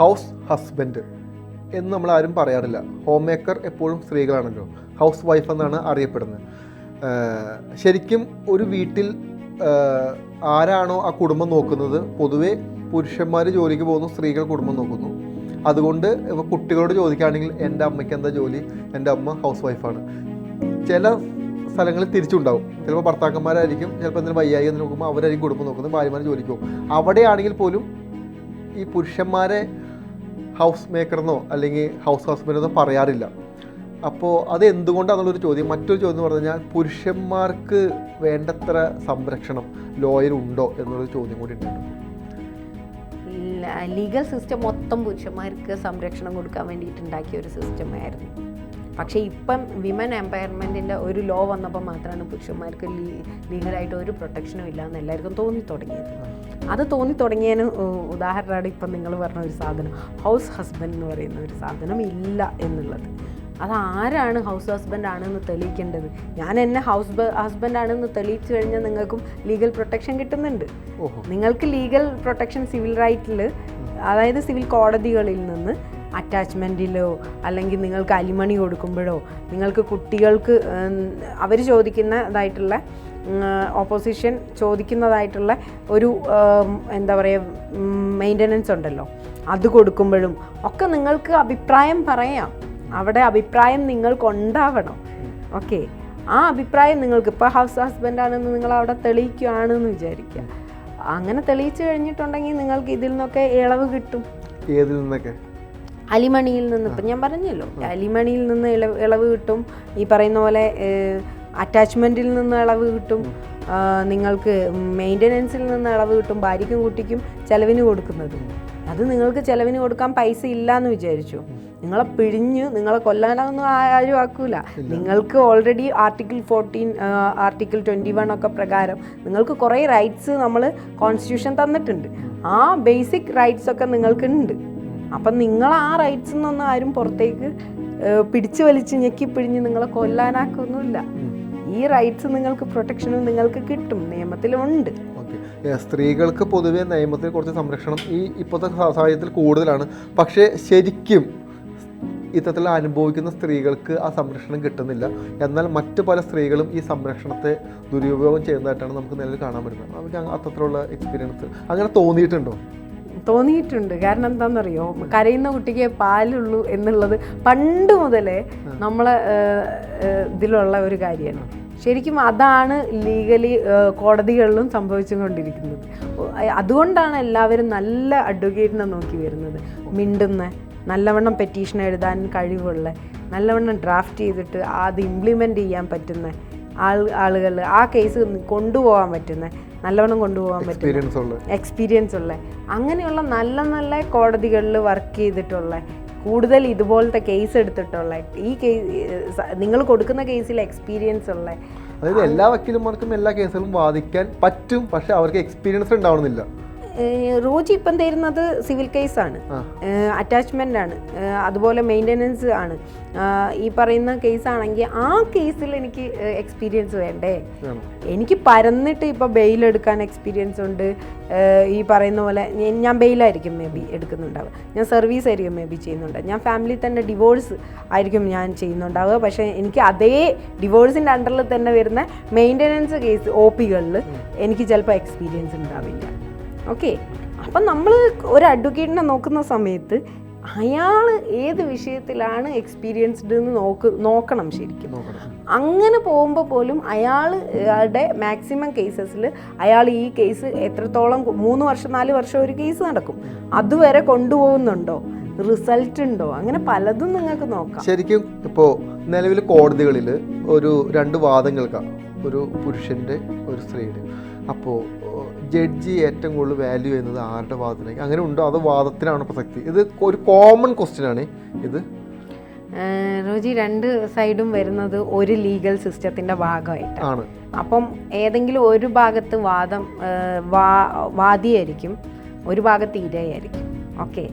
House husband എന്ന് നമ്മൾ ആരും പറയാറില്ല. ഹോം മേക്കർ എപ്പോഴും സ്ത്രീകളാണല്ലോ. ഹൗസ് വൈഫ് എന്നാണ് അറിയപ്പെടുന്നത്. ശരിക്കും ഒരു വീട്ടിൽ ആരാണോ ആ കുടുംബം നോക്കുന്നത് പൊതുവെ പുരുഷന്മാർ ജോലിക്ക് പോകുന്നു സ്ത്രീകൾ കുടുംബം നോക്കുന്നു. അതുകൊണ്ട് ഇപ്പോൾ കുട്ടികളോട് ചോദിക്കുകയാണെങ്കിൽ എന്റെ അമ്മയ്ക്ക് എന്താ ജോലി? എന്റെ അമ്മ ഹൗസ് വൈഫാണ് ചില സ്ഥലങ്ങളിൽ തിരിച്ചുണ്ടാവും. ചിലപ്പോൾ ഭർത്താക്കന്മാരായിരിക്കും ചിലപ്പോൾ എന്തെങ്കിലും വയ്യായി എന്ന് നോക്കുമ്പോൾ അവരായിരിക്കും കുടുംബം നോക്കുന്നത് ഭാര്യമാർ ജോലിക്ക് പോകും. അവിടെയാണെങ്കിൽ പോലും ഈ പുരുഷന്മാരെ ഹൗസ് മേക്കറെന്നോ അല്ലെങ്കിൽ ഹൗസ് ഹസ്ബൻഡെന്നോ പറയാറില്ല. അപ്പോൾ അത് എന്തുകൊണ്ടാണെന്നുള്ളൊരു ചോദ്യം. മറ്റൊരു ചോദ്യം എന്ന് പറഞ്ഞു കഴിഞ്ഞാൽ പുരുഷന്മാർക്ക് വേണ്ടത്ര സംരക്ഷണം ലോയർ ഉണ്ടോ എന്നുള്ളൊരു ചോദ്യം കൂടി ഉണ്ടായിരുന്നു ലീഗൽ സിസ്റ്റം മൊത്തം പുരുഷന്മാർക്ക് സംരക്ഷണം കൊടുക്കാൻ വേണ്ടിയിട്ട് ഉണ്ടാക്കിയ ഒരു സിസ്റ്റമായിരുന്നു പക്ഷേ ഇപ്പം വിമൻ എംപയർമെന്റിന്റെ ഒരു ലോ വന്നപ്പോൾ മാത്രമാണ് പുരുഷന്മാർക്ക് ലീഗലായിട്ട് ഒരു പ്രൊട്ടക്ഷനും ഇല്ല എന്ന് എല്ലാവർക്കും തോന്നി തുടങ്ങിയത്. അത് തോന്നി തുടങ്ങിയതിന് ഉദാഹരണമാണ് ഇപ്പം നിങ്ങൾ പറഞ്ഞ ഒരു സാധനം. ഹൗസ് ഹസ്ബൻഡ് എന്ന് പറയുന്ന ഒരു സാധനം ഇല്ല എന്നുള്ളത്. അത് ആരാണ് ഹൗസ് ഹസ്ബൻഡ് ആണെന്ന് തെളിയിക്കേണ്ടത്? ഞാൻ എന്നെ ഹൗസ് ഹസ്ബൻഡ് ആണെന്ന് തെളിയിച്ചു കഴിഞ്ഞാൽ നിങ്ങൾക്കും ലീഗൽ പ്രൊട്ടക്ഷൻ കിട്ടുന്നുണ്ട്. ഓഹോ. നിങ്ങൾക്ക് ലീഗൽ പ്രൊട്ടക്ഷൻ സിവിൽ റൈറ്റിൽ അതായത് സിവിൽ കോടതികളിൽ നിന്ന് അറ്റാച്ച്മെന്റിലോ അല്ലെങ്കിൽ നിങ്ങൾക്ക് അലിമണി കൊടുക്കുമ്പോഴോ നിങ്ങൾക്ക് കുട്ടികൾക്ക് അവർ ചോദിക്കുന്നതായിട്ടുള്ള ഓപ്പോസിഷൻ ചോദിക്കുന്നതായിട്ടുള്ള ഒരു എന്താ പറയുക മെയിന്റനൻസ് ഉണ്ടല്ലോ. അത് കൊടുക്കുമ്പോഴും ഒക്കെ നിങ്ങൾക്ക് അഭിപ്രായം പറയാം. അവിടെ അഭിപ്രായം നിങ്ങൾക്ക് ഉണ്ടാവണം ഓക്കെ. ആ അഭിപ്രായം നിങ്ങൾക്ക് ഇപ്പോൾ ഹൗസ് ഹസ്ബൻഡാണെന്ന് നിങ്ങൾ അവിടെ തെളിയിക്കുകയാണെന്ന് വിചാരിക്കുക. അങ്ങനെ തെളിയിച്ചു കഴിഞ്ഞിട്ടുണ്ടെങ്കിൽ നിങ്ങൾക്ക് ഇതിൽ നിന്നൊക്കെ ഇളവ് കിട്ടും. ഏതിൽ നിന്നൊക്കെ? അലിമണിയിൽ നിന്ന് ഇപ്പം ഞാൻ പറഞ്ഞല്ലോ അലിമണിയിൽ നിന്ന് ഇളവ് ഇളവ് കിട്ടും. ഈ പറയുന്ന പോലെ അറ്റാച്ച്മെന്റിൽ നിന്ന് ഇളവ് കിട്ടും. നിങ്ങൾക്ക് മെയിന്റനൻസിൽ നിന്ന് ഇളവ് കിട്ടും ഭാര്യയ്ക്കും കുട്ടിക്കും ചിലവിന് കൊടുക്കുന്നത്. അത് നിങ്ങൾക്ക് ചിലവിന് കൊടുക്കാൻ പൈസ ഇല്ല എന്ന് വിചാരിച്ചു. നിങ്ങളെ പിഴിഞ്ഞ് നിങ്ങളെ കൊല്ലാനൊന്നും ആരും ആക്കൂല. നിങ്ങൾക്ക് already article fourteen article twenty one ഒക്കെ പ്രകാരം നിങ്ങൾക്ക് കുറേ റൈറ്റ്സ് നമ്മൾ കോൺസ്റ്റിറ്റ്യൂഷൻ തന്നിട്ടുണ്ട്. ആ ബേസിക് റൈറ്റ്സ് ഒക്കെ നിങ്ങൾക്കുണ്ട്. അപ്പം നിങ്ങൾ ആ റൈറ്റ്സ് നിന്നൊന്നും ആരും പുറത്തേക്ക് പിടിച്ചു വലിച്ച് ഞെക്കി പിഴിഞ്ഞ് നിങ്ങളെ കൊല്ലാനാക്കൊന്നുമില്ല. ഈ റൈറ്റ്സ് നിങ്ങൾക്ക് പ്രൊട്ടക്ഷനും നിങ്ങൾക്ക് കിട്ടും. നിയമത്തിലുണ്ട് സ്ത്രീകൾക്ക് പൊതുവേ നിയമത്തിൽ കുറച്ച് സംരക്ഷണം ഈ ഇപ്പോഴത്തെ സാഹചര്യത്തിൽ കൂടുതലാണ്. പക്ഷേ ശരിക്കും ഇത്തരത്തിൽ അനുഭവിക്കുന്ന സ്ത്രീകൾക്ക് ആ സംരക്ഷണം കിട്ടുന്നില്ല. എന്നാൽ മറ്റു പല സ്ത്രീകളും ഈ സംരക്ഷണത്തെ ദുരുപയോഗം ചെയ്യുന്നതായിട്ടാണ് നമുക്ക് നിലവിൽ കാണാൻ പറ്റുന്നത്. നമുക്ക് അങ്ങ- അത്തരത്തിലുള്ള എക്സ്പീരിയൻസ് അങ്ങനെ തോന്നിയിട്ടുണ്ടോ? തോന്നിയിട്ടുണ്ട്. കാരണം എന്താണെന്നറിയോ? കരയുന്ന കുട്ടിക്ക് പാലുള്ളൂ എന്നുള്ളത് പണ്ട് മുതലേ നമ്മളെ ഇതിലുള്ള ഒരു കാര്യമാണ്. ശരിക്കും അതാണ് ലീഗലി കോടതികളിലും സംഭവിച്ചുകൊണ്ടിരിക്കുന്നത്. അതുകൊണ്ടാണ് എല്ലാവരും നല്ല അഡ്വക്കേറ്റിനെ നോക്കി വരുന്നത്. മിണ്ടുന്ന നല്ലവണ്ണം പെറ്റീഷൻ എഴുതാൻ കഴിവുള്ള നല്ലവണ്ണം ഡ്രാഫ്റ്റ് ചെയ്തിട്ട് അത് ഇംപ്ലിമെന്റ് ചെയ്യാൻ പറ്റുന്ന ആൾ ആളുകൾ ആ കേസ് കൊണ്ടുപോകാൻ പറ്റുന്ന. നല്ലവണ്ണം കൊണ്ടുപോകാൻ പറ്റുന്ന. എക്സ്പീരിയൻസ് ഉള്ള. അങ്ങനെയുള്ള നല്ല നല്ല കോടതികളിൽ വർക്ക് ചെയ്തിട്ടുള്ള കൂടുതൽ ഇതുപോലത്തെ കേസ് എടുത്തിട്ടുള്ള ഈ കേസ് നിങ്ങൾ കൊടുക്കുന്ന കേസിൽ എക്സ്പീരിയൻസ് ഉള്ള. അതായത് എല്ലാ വക്കീലന്മാർക്കും എല്ലാ കേസുകളും വാദിക്കാൻ പറ്റും പക്ഷെ അവർക്ക് എക്സ്പീരിയൻസ് ഉണ്ടാവണമെന്നില്ല. റോജി ഇപ്പം തരുന്നത് സിവിൽ കേസാണ്. ആണ് അറ്റാച്ച്മെന്റ് ആണ് അതുപോലെ മെയിന്റനൻസ് ആണ്. ഈ പറയുന്ന കേസാണെങ്കിൽ ആ കേസിൽ എനിക്ക് എക്സ്പീരിയൻസ് വേണ്ടേ? എനിക്ക് പരന്നിട്ട് ഇപ്പോൾ ബെയിൽ എടുക്കാൻ എക്സ്പീരിയൻസ് ഉണ്ട്. ഈ പറയുന്ന പോലെ ഞാൻ- ബെയിലായിരിക്കും മേ ബി എടുക്കുന്നുണ്ടാവുക. ഞാൻ സർവീസ് ആയിരിക്കും മേ ബി ചെയ്യുന്നുണ്ട് ഞാൻ ഫാമിലി തന്നെ ഡിവോഴ്സ് ആയിരിക്കും ഞാൻ ചെയ്യുന്നുണ്ടാവുക. പക്ഷേ എനിക്ക് അതേ ഡിവോഴ്സിന്റെ അണ്ടറിൽ തന്നെ വരുന്ന മെയിന്റനൻസ് കേസ് ഒ പികളിൽ എനിക്ക് ചിലപ്പോൾ എക്സ്പീരിയൻസ് ഉണ്ടാവില്ല. ഓക്കെ അപ്പം നമ്മൾ ഒരു അഡ്വക്കേറ്റിനെ നോക്കുന്ന സമയത്ത് അയാൾ ഏത് വിഷയത്തിലാണ് എക്സ്പീരിയൻസ്ഡ് എന്ന് നോക്ക് നോക്കണം ശരിക്കും. അങ്ങനെ പോകുമ്പോൾ പോലും അയാളുടെ മാക്സിമം കേസസിൽ അയാൾ ഈ കേസ് എത്രത്തോളം മൂന്ന് വർഷം നാല് വർഷം ഒരു കേസ് നടക്കും. അതുവരെ കൊണ്ടുപോകുന്നുണ്ടോ? റിസൾട്ട് ഉണ്ടോ? അങ്ങനെ പലതും നിങ്ങൾക്ക് നോക്കാം. ശരിക്കും ഇപ്പോൾ നിലവിൽ കോടതികളിൽ ഒരു രണ്ട് വാദം കേൾക്കാം ഒരു പുരുഷന്റെ ഒരു സ്ത്രീയുടെ. അപ്പോൾ ജഡ്ജി ഏറ്റവും കൂടുതൽ വാല്യൂ ചെയ്യുന്നത് ആരുടെ വാദത്തിലേക്ക് അങ്ങനെ ഉണ്ടോ? അത് വാദത്തിനാണ് പ്രസക്തി? ഇത് ഒരു കോമൺ ക്വസ്റ്റ്യൻ ആണ്. ഇത്? റോജി രണ്ട് സൈഡും വരുന്നത് ഒരു ലീഗൽ സിസ്റ്റത്തിന്റെ ഭാഗമായിട്ടാണ് ആണ്. അപ്പം ഏതെങ്കിലും ഒരു ഭാഗത്ത് വാദം വാദിയായിരിക്കും ഒരു ഭാഗത്ത് ഇരയായിരിക്കും. ഓക്കെ?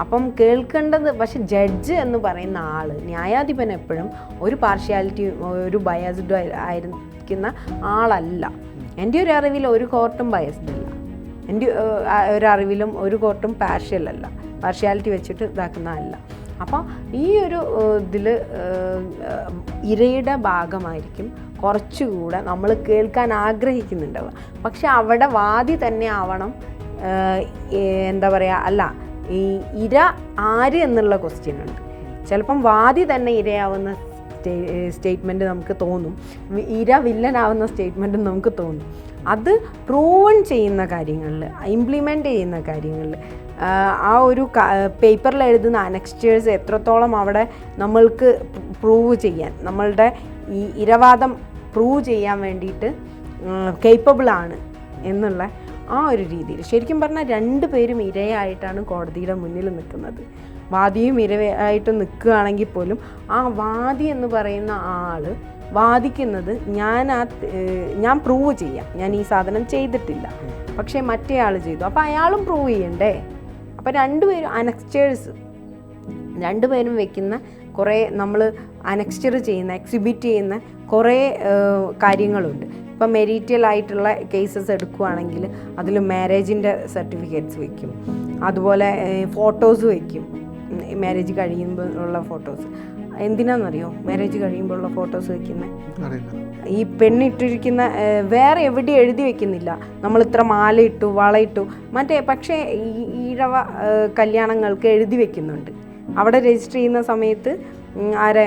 അപ്പം കേൾക്കേണ്ടത് പക്ഷെ ജഡ്ജ് എന്ന് പറയുന്ന ആൾ ന്യായാധിപൻ എപ്പോഴും ഒരു പാർഷ്യാലിറ്റി ഒരു ബയസ്ഡ് ആയിരിക്കുന്ന ആളല്ല. എന്റെ ഒരു അറിവിൽ ഒരു കോർട്ടും ബയസ്ഡ് അല്ല. എന്റെ ഒരറിവിലും ഒരു കോർട്ടും പാർഷ്യൽ അല്ല. പാർഷ്യാലിറ്റി വെച്ചിട്ട് ഇതാക്കുന്നതല്ല. അപ്പോൾ ഈ ഒരു ഇതിൽ ഇരയുടെ ഭാഗമായിരിക്കും കുറച്ചുകൂടെ നമ്മൾ കേൾക്കാൻ ആഗ്രഹിക്കുന്നുണ്ടാവുക. പക്ഷെ അവിടെ വാദി തന്നെ ആവണം എന്താ പറയുക അല്ല ഈ ഇര ആര് എന്നുള്ള ക്വസ്റ്റ്യൻ ഉണ്ട്. ചിലപ്പം വാദി തന്നെ ഇരയാവുന്ന സ്റ്റേറ്റ്മെന്റ് നമുക്ക് തോന്നും. ഇര വില്ലനാവുന്ന സ്റ്റേറ്റ്മെന്റ് നമുക്ക് തോന്നും. അത് പ്രൂവൺ ചെയ്യുന്ന കാര്യങ്ങളിൽ ഇംപ്ലിമെന്റ് ചെയ്യുന്ന കാര്യങ്ങളിൽ ആ ഒരു പേപ്പറിൽ എഴുതുന്ന അനക്സ്റ്റേഴ്സ് എത്രത്തോളം അവിടെ നമ്മൾക്ക് പ്രൂവ് ചെയ്യാൻ നമ്മളുടെ ഈ ഇരവാദം പ്രൂവ് ചെയ്യാൻ വേണ്ടിയിട്ട് കേപ്പബിളാണ് എന്നുള്ള ആ ഒരു രീതിയിൽ. ശരിക്കും പറഞ്ഞാൽ രണ്ട് പേരും ഇരയായിട്ടാണ് കോടതിയുടെ മുന്നിൽ നിൽക്കുന്നത്. വാദിയും ഇരവായിട്ട് നിൽക്കുകയാണെങ്കിൽ പോലും ആ വാദി എന്ന് പറയുന്ന ആൾ വാദിക്കുന്നത് ഞാൻ ആ ഞാൻ പ്രൂവ് ചെയ്യാം. ഞാൻ ഈ സാധനം ചെയ്തിട്ടില്ല. പക്ഷേ മറ്റേ ആൾ ചെയ്തു. അപ്പോൾ അയാളും പ്രൂവ് ചെയ്യണ്ടേ? അപ്പോൾ രണ്ടുപേരും അനക്സ്റ്റേഴ്സ് രണ്ടുപേരും വെക്കുന്ന കുറേ നമ്മൾ അനക്സ്റ്റർ ചെയ്യുന്ന എക്സിബിറ്റ് ചെയ്യുന്ന കുറേ കാര്യങ്ങളുണ്ട്. ഇപ്പം മെരീറ്റൽ ആയിട്ടുള്ള കേസസ് എടുക്കുകയാണെങ്കിൽ അതിൽ മാരേജിന്റെ സർട്ടിഫിക്കറ്റ്സ് വയ്ക്കും അതുപോലെ ഫോട്ടോസ് വെക്കും. മാരേജ് കഴിയുമ്പോൾ ഉള്ള ഫോട്ടോസ് എന്തിനാണെന്നറിയോ മാരേജ് കഴിയുമ്പോൾ ഉള്ള ഫോട്ടോസ് വെക്കുന്നത് ഈ പെണ്ണിട്ടിരിക്കുന്ന വേറെ എവിടെയും എഴുതി വെക്കുന്നില്ല. നമ്മൾ ഇത്ര മാലയിട്ടു വളയിട്ടു മറ്റേ പക്ഷേ ഈ ഈഴവ കല്യാണങ്ങൾക്ക് എഴുതി വെക്കുന്നുണ്ട്. അവിടെ രജിസ്റ്റർ ചെയ്യുന്ന സമയത്ത് ആരെ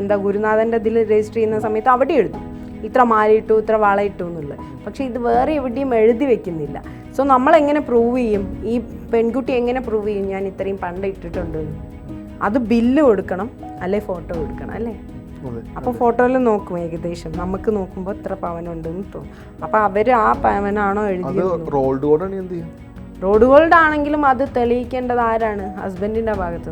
എന്താ ഗുരുനാഥന്റെ ഇതിൽ രജിസ്റ്റർ ചെയ്യുന്ന സമയത്ത് അവിടെ എഴുതും. ഇത്ര മാലയിട്ടു ഇത്ര വളയിട്ടു എന്നുള്ളത്. പക്ഷേ ഇത് വേറെ എവിടെയും എഴുതി വെക്കുന്നില്ല. സോ നമ്മൾ എങ്ങനെ പ്രൂവ് ചെയ്യും? ഈ പെൺകുട്ടി എങ്ങനെ പ്രൂവ് ചെയ്യും? ഞാൻ ഇത്രയും പണ്ട് ഇട്ടിട്ടുണ്ട്? അത് ബില്ല് കൊടുക്കണം അല്ലെ ഫോട്ടോ കൊടുക്കണം അല്ലേ? അപ്പോൾ ഫോട്ടോയിൽ നോക്കും ഏകദേശം. നമുക്ക് നോക്കുമ്പോൾ ഇത്ര പവനുണ്ടെന്ന് തോന്നും. അപ്പോൾ അവർ ആ പവനാണോ എഴുതിയത് എന്ത് റോഡ് ഗോൾഡ് ആണെങ്കിലും അത് തെളിയിക്കേണ്ടത് ആരാണ്? ഹസ്ബൻഡിന്റെ ഭാഗത്തു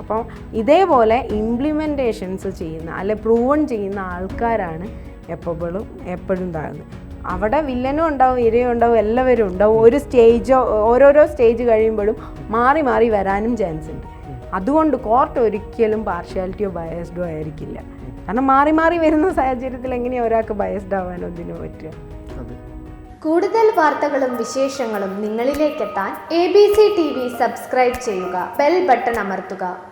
നിന്നല്ലേ അപ്പം ഇതേപോലെ ഇംപ്ലിമെന്റേഷൻസ് ചെയ്യുന്ന അല്ലെ പ്രൂവൺ ചെയ്യുന്ന ആൾക്കാരാണ് എപ്പോഴും എപ്പോഴും ഉണ്ടാകുന്നത്. അവിടെ വില്ലനും ഉണ്ടാവും ഇരയും ഉണ്ടാവും എല്ലാവരും ഉണ്ടാവും. ഒരു സ്റ്റേജോ ഓരോരോ സ്റ്റേജ് കഴിയുമ്പോഴും മാറി മാറി വരാനും ചാൻസ് ഉണ്ട്. അതുകൊണ്ട് കോർട്ട് ഒരിക്കലും പാർഷ്യാലിറ്റിയോ ബയസ്ഡോ ആയിരിക്കില്ല. കാരണം മാറി മാറി വരുന്ന സാഹചര്യത്തിൽ എങ്ങനെയാണ് ഒരാൾക്ക് ബയസ്ഡ് ആവാനോ ഇതിനോ പറ്റുക? അതെ. കൂടുതൽ വാർത്തകളും വിശേഷങ്ങളും നിങ്ങളിലേക്കെത്താൻ A B C T V subscribe ചെയ്യുക ബെൽ ബട്ടൺ അമർത്തുക.